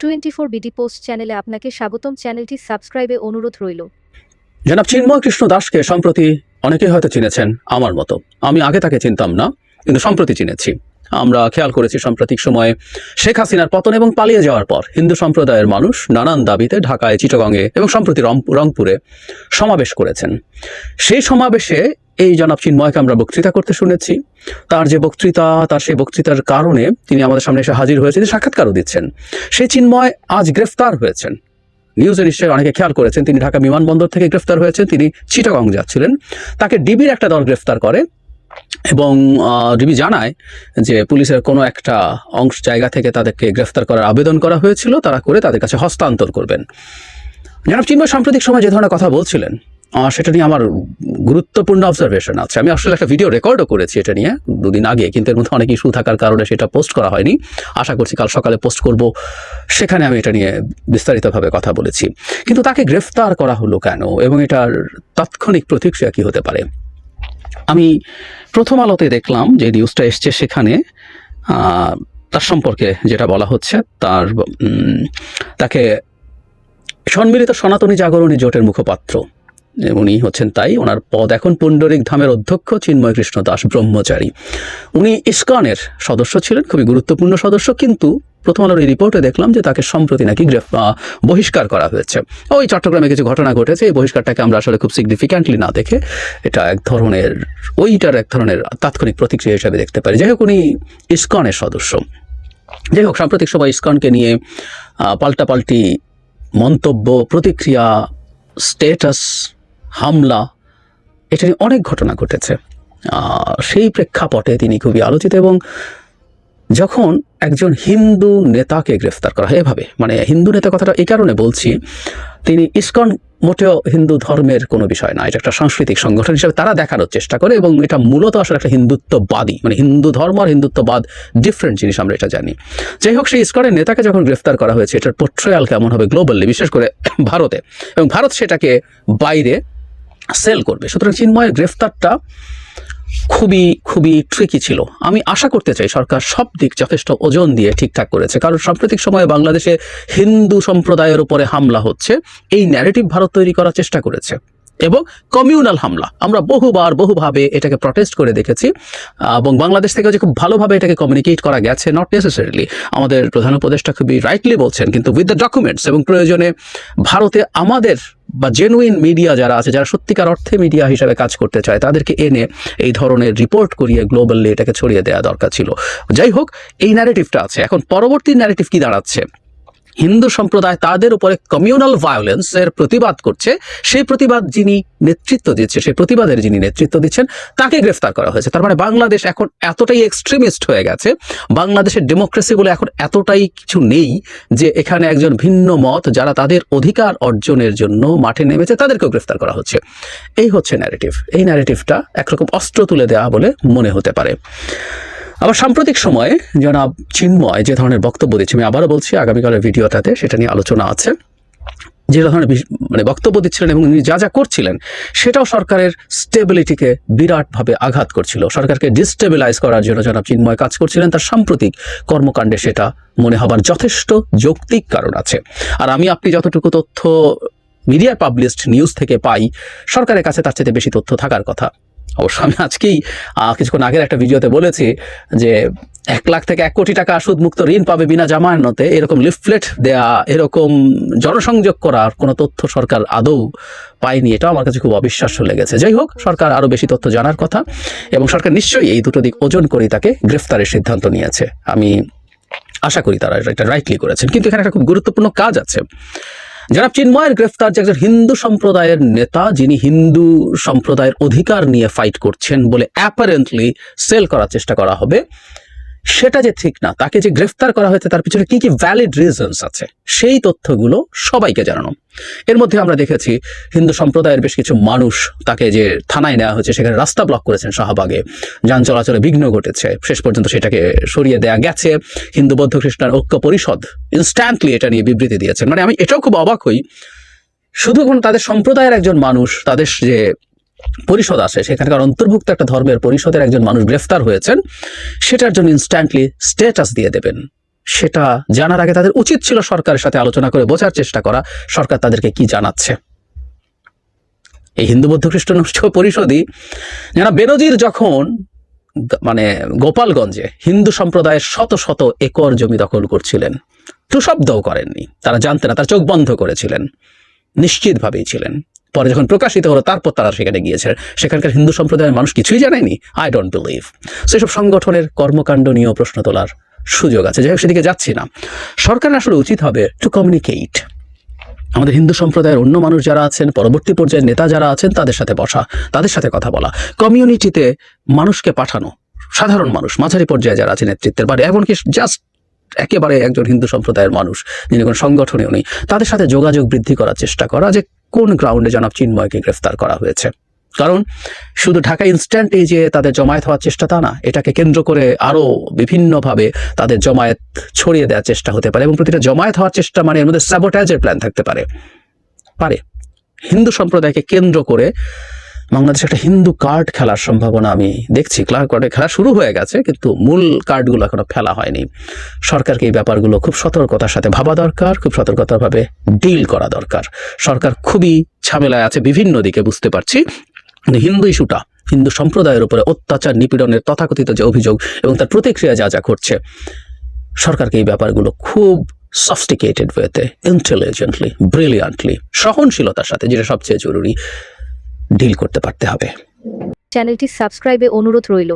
Twenty four BD post চ্যানেলে আপনাকে স্বাগতম। চ্যানেলটি সাবস্ক্রাইবে অনুরোধ রইল। জনাব চিন্ময় কৃষ্ণ দাসকে সম্প্রতি অনেকেই হয়তো চিনেছেন আমার মতো। আমি আগে তাকে চিনতাম না, কিন্তু সম্প্রতি চিনেছি। আমরা খেয়াল করেছি সাম্প্রতিক সময়ে শেখ হাসিনার পতন এবং পালিয়ে যাওয়ার পর হিন্দু সম্প্রদায়ের মানুষ নানান দাবিতে ঢাকায় চিটগঙ্গে এবং সম্প্রতি রংপুরে সমাবেশ করেছেন। সেই সমাবেশে এই জনাব চিন্ময়কে আমরা বক্তৃতা করতে শুনেছি। তার যে বক্তৃতা, তার সেই বক্তৃতার কারণে তিনি আমাদের সামনে এসে হাজির হয়েছে যে সাক্ষাৎকারও দিচ্ছেন। সেই চিন্ময় আজ গ্রেফতার হয়েছেন। নিউজে নিশ্চয়ই অনেকে খেয়াল করেছেন, তিনি ঢাকা বিমানবন্দর থেকে গ্রেফতার হয়েছেন, তিনি চিটাগং যাচ্ছিলেন। তাকে ডিবির একটা দল গ্রেফতার করে এবং ডিবি জানায় যে পুলিশের কোনো একটা অংশ জায়গা থেকে তাদেরকে গ্রেফতার করার আবেদন করা হয়েছিল, তারা করে তাদের কাছে হস্তান্তর করবেন। জনাব চিন্ময় সাম্প্রতিক সময় যে ধরনের কথা বলছিলেন সেটা নিয়ে আমার গুরুত্বপূর্ণ অবজারভেশন আছে। আমি আসলে একটা ভিডিও রেকর্ডও করেছি এটা নিয়ে দুদিন আগে, কিন্তু এর মধ্যে অনেক ইস্যু থাকার কারণে সেটা পোস্ট করা হয়নি। আশা করছি কাল সকালে পোস্ট করব, সেখানে আমি এটা নিয়ে বিস্তারিতভাবে কথা বলেছি। কিন্তু তাকে গ্রেফতার করা হলো কেন? এবং এটার তাৎক্ষণিক প্রতিক্রিয়া কি হতে পারে? আমি প্রথম আলোতে দেখলাম যে নিউজটা এসছে সেখানে তার সম্পর্কে যেটা বলা হচ্ছে, তার তাকে সম্মিলিত সনাতনী জাগরণী জোটের মুখপাত্র। উনি হচ্ছেন তাই ওনার পদ এখন পুণ্ডরিক ধামের অধ্যক্ষ চিন্ময় কৃষ্ণ দাস ব্রহ্মচারী। উনি ইস্কনের সদস্য ছিলেন, খুবই গুরুত্বপূর্ণ সদস্য, কিন্তু প্রথম আলোর এই রিপোর্টে দেখলাম যে তাকে সম্প্রতি নাকি বহিষ্কার করা হয়েছে। ওই চট্টগ্রামে কিছু ঘটনা ঘটেছে, এই বহিষ্কারটাকে আমরা আসলে খুব সিগনিফিক্যান্টলি না দেখে এটা এক ধরনের, ওইটার এক ধরনের তাৎক্ষণিক প্রতিক্রিয়া হিসাবে দেখতে পারি। যাই হোক, উনি ইস্কনের সদস্য। যাই হোক, সাম্প্রতিক সময় ইস্কনকে নিয়ে পাল্টাপাল্টি মন্তব্য, প্রতিক্রিয়া স্টেটাস হামলা, এটা নিয়ে অনেক ঘটনা ঘটেছে। সেই প্রেক্ষাপটে তিনি খুবই আলোচিত এবং যখন একজন হিন্দু নেতাকে গ্রেফতার করা হয়, এভাবে মানে হিন্দু নেতা কথাটা এই কারণে বলছি, তিনি ইস্কন মোটেও হিন্দু ধর্মের কোনো বিষয় না, এটা একটা সাংস্কৃতিক সংগঠন হিসেবে তারা দেখানোর চেষ্টা করে এবং এটা মূলত আসলে একটা হিন্দুত্ববাদী মানে হিন্দু ধর্ম আর হিন্দুত্ববাদ ডিফারেন্ট জিনিস আমরা এটা জানি। যাই হোক, সেই ইস্কনের নেতাকে যখন গ্রেফতার করা হয়েছে, এটার পোট্রয়াল কেমন হবে গ্লোবালি বিশেষ করে ভারতে। এবং ভারত সেটাকে বাইরে সেল করবে। সুতরাং চিন্ময়ের গ্রেফতারটা খুবই খুবই ট্রিকি ছিল। আমি আশা করতে চাই সরকার সব দিক যথেষ্ট ওজন দিয়ে ঠিকঠাক করেছে। কারণ সাম্প্রতিক সময়ে বাংলাদেশে হিন্দু সম্প্রদায়ের উপরে হামলা হচ্ছে। এই ন্যারেটিভ ভারত তৈরি করার চেষ্টা করেছে। এবং কমিউনাল হামলা। আমরা বহুবার, বহুভাবে এটাকে প্রটেস্ট করে দেখেছি। এবং বাংলাদেশ থেকে যে খুব ভালোভাবে এটাকে কমিউনিকেট করা গেছে নট নেসেসারিলি আমাদের প্রধান উপদেষ্টা খুবই রাইটলি বলছেন, কিন্তু উইথ দ্য ডকুমেন্টস এবং প্রয়োজনে ভারতে আমাদের বা জেনুইন মিডিয়া যারা আছে, যারা সত্যিকার অর্থে মিডিয়া হিসাবে কাজ করতে চায়, তাদেরকে এনে এই ধরনের রিপোর্ট করিয়ে গ্লোবালি এটাকে ছড়িয়ে দেওয়া দরকার ছিল। যাই হোক, এই ন্যারেটিভটা আছে। এখন পরবর্তী ন্যারেটিভ কি দাঁড়াচ্ছে? হিন্দু সম্প্রদায় তাদের উপরে কমিউনাল ভায়োলেন্স এর প্রতিবাদ করছে। সেই প্রতিবাদ যিনি নেতৃত্ব দিচ্ছে, সেই প্রতিবাদের যিনি নেতৃত্ব দিচ্ছেন, তাকে গ্রেফতার করা হয়েছে। তার মানে বাংলাদেশ এখন এতটাই এক্সট্রিমিস্ট হয়ে গেছে, বাংলাদেশের ডেমোক্রেসি বলে এখন এতটাই কিছু নেই যে এখানে একজন ভিন্ন মত যারা তাদের অধিকার অর্জনের জন্য মাঠে নেমেছে, তাদেরকেও গ্রেফতার করা হচ্ছে। এই হচ্ছে ন্যারেটিভ এই ন্যারেটিভটা একরকম অস্ত্র তুলে দেওয়া বলে মনে হতে পারে। আবার সাম্প্রতিক সময়ে জনাব চিন্ময় যে ধরনের বক্তব্য দিচ্ছে, আমি আবারও বলছি, আগামীকালের ভিডিওটাতে সেটা নিয়ে আলোচনা আছে। যে ধরনের মানে বক্তব্য দিচ্ছিলেন এবং উনি যা যা করছিলেন, সেটাও সরকারের স্টেবিলিটিকে বিরাটভাবে আঘাত করছিল। সরকারকে ডিস্টেবিলাইজ করার জন্য জনাব চিন্ময় কাজ করছিলেন। তার সাম্প্রতিক কর্মকাণ্ডে সেটা মনে হবার যথেষ্ট যৌক্তিক কারণ আছে। আর আমি আপনি যতটুকু তথ্য মিডিয়া পাবলিশড নিউজ থেকে পাই, সরকারের কাছে তার চেয়ে বেশি তথ্য থাকার কথা। অবশ্য আমি আজকেই কিছুক্ষণ আগের একটা ভিডিওতে বলেছি যে এক লাখ থেকে এক কোটি টাকা সুদমুক্ত ঋণ পাবে বিনা জামানতে এরকম লিফলেট দেয়া, এরকম জনসংযোগ করার কোনো তথ্য সরকার আদৌ পায়নি এটা আমার কাছে খুব অবিশ্বাস্য লেগেছে। যাই হোক, সরকার আরও বেশি তথ্য জানার কথা, এবং সরকার নিশ্চয়ই এই দুটো দিক ওজন করে তাকে গ্রেফতারের সিদ্ধান্ত নিয়েছে। আমি আশা করি তারা এটা রাইটলি করেছেন। কিন্তু এখানে একটা খুব গুরুত্বপূর্ণ কাজ আছে। জনাব চিন্ময়ের গ্রেফতার যে একজন হিন্দু সম্প্রদায়ের নেতা, যিনি হিন্দু সম্প্রদায়ের অধিকার নিয়ে ফাইট করছেন বলে অ্যাপারেন্টলি সেল করার চেষ্টা করা হবে। সেটা যে ঠিক না তাকে যে গ্রেফতার করা হয়েছে, তার পিছনে কি কি ভ্যালিড রিজনস আছে, সেই তথ্যগুলো সবাইকে জানানো। এর মধ্যে আমরা দেখেছি, হিন্দু সম্প্রদায়ের বেশ কিছু মানুষ তাকে যে থানায় নেওয়া হয়েছে, সেখানে রাস্তা ব্লক করেছেন শাহবাগে। যান চলাচলে বিঘ্ন ঘটেছে। শেষ পর্যন্ত সেটাকে সরিয়ে দেয়া গেছে। হিন্দু বৌদ্ধ খ্রিস্টান ঐক্য পরিষদ ইনস্ট্যান্টলি এটা নিয়ে বিবৃতি দিয়েছেন। মানে আমি এটাও খুব অবাক হই। শুধু কোনো তাদের সম্প্রদায়ের একজন মানুষ, তাদের যে পরিষদ আসে সেখানকার অন্তর্ভুক্ত একটা ধর্মের পরিষদের একজন মানুষ গ্রেফতার হয়েছেন। সেটার জন্য ইনস্ট্যান্টলি স্ট্যাটাস দিয়ে দেবেন। সেটা জানার আগে তাদের উচিত ছিল সরকারের সাথে আলোচনা করে বোঝার চেষ্টা করা। সরকার তাদেরকে কি জানাচ্ছে? এই হিন্দু বৌদ্ধ খ্রিস্টান পরিষদই যারা বেনজির যখন মানে গোপালগঞ্জে হিন্দু সম্প্রদায়ের শত শত একর জমি দখল করছিলেন টু শব্দও করেননি। তারা জানতেন না, তারা চোখ বন্ধ করেছিলেন। নিশ্চিতভাবেই ছিলেন। পরে যখন প্রকাশিত হলো, তারপর তারা সেখানে গিয়েছিলেন সেখানকার হিন্দু সম্প্রদায়ের মানুষ কিছুই জানেনি আই ডোন্ট বিলিভ সেসব সংগঠনের কর্মকাণ্ড নিয়েও প্রশ্ন তোলার সুযোগ আছে। যাই হোক, সেদিকে যাচ্ছি না। সরকার আসলে উচিত হবে টু কমিউনিকেট আমাদের হিন্দু সম্প্রদায়ের অন্য মানুষ যারা আছেন, পরবর্তী পর্যায়ের নেতা যারা আছেন, তাদের সাথে বসা, তাদের সাথে কথা বলা। কমিউনিটিতে মানুষকে পাঠানো, সাধারণ মানুষ, মাঝারি পর্যায়ে যারা আছে নেতৃত্বের বাড়ি, এমনকি জাস্ট একেবারে একজন হিন্দু সম্প্রদায়ের মানুষ, যিনি কোনো সংগঠনেও নেই, তাদের সাথে যোগাযোগ বৃদ্ধি করার চেষ্টা করা, যে কোন গ্রাউন্ডে জনাব চিন্ময়কে গ্রেফতার করা হয়েছে? কারণ শুধু ঢাকা এই যে তাদের জমায়েত হওয়ার চেষ্টা তা না, এটাকে কেন্দ্র করে আরও বিভিন্নভাবে তাদের জমায়েত ছড়িয়ে দেওয়ার চেষ্টা হতে পারে এবং প্রতিটা জমায়েত হওয়ার চেষ্টা মানে এর মধ্যে স্যাবোটাইজের প্ল্যান থাকতে পারে। পারে। হিন্দু সম্প্রদায়কে কেন্দ্র করে বাংলাদেশে একটা হিন্দু কার্ড খেলার সম্ভাবনা আমি দেখছি। ক্লার্ক কার্ডে খেলা শুরু হয়ে গেছে, কিন্তু মূল কার্ডগুলো এখনও ফেলা হয়নি। সরকারকে এই ব্যাপারগুলো খুব সতর্কতার সাথে ভাবা দরকার, খুব সতর্কতাভাবে ডিল করা দরকার। সরকার খুবই ঝামেলায় আছে বিভিন্ন দিকে, বুঝতে পারছি। হিন্দু ইস্যুটা, হিন্দু সম্প্রদায়ের উপরে অত্যাচার, নিপীড়নের তথাকথিত যে অভিযোগ এবং তার প্রতিক্রিয়া যা যা ঘটছে, সরকারকে এই ব্যাপারগুলো খুব সফটিকেটেড ওয়েতে ইন্টেলিজেন্টলি ব্রিলিয়ান্টলি সহনশীলতার সাথে, যেটা সবচেয়ে জরুরি। ডিল করতে পারতে হবে। চ্যানেলটি সাবস্ক্রাইবে অনুরোধ রইল।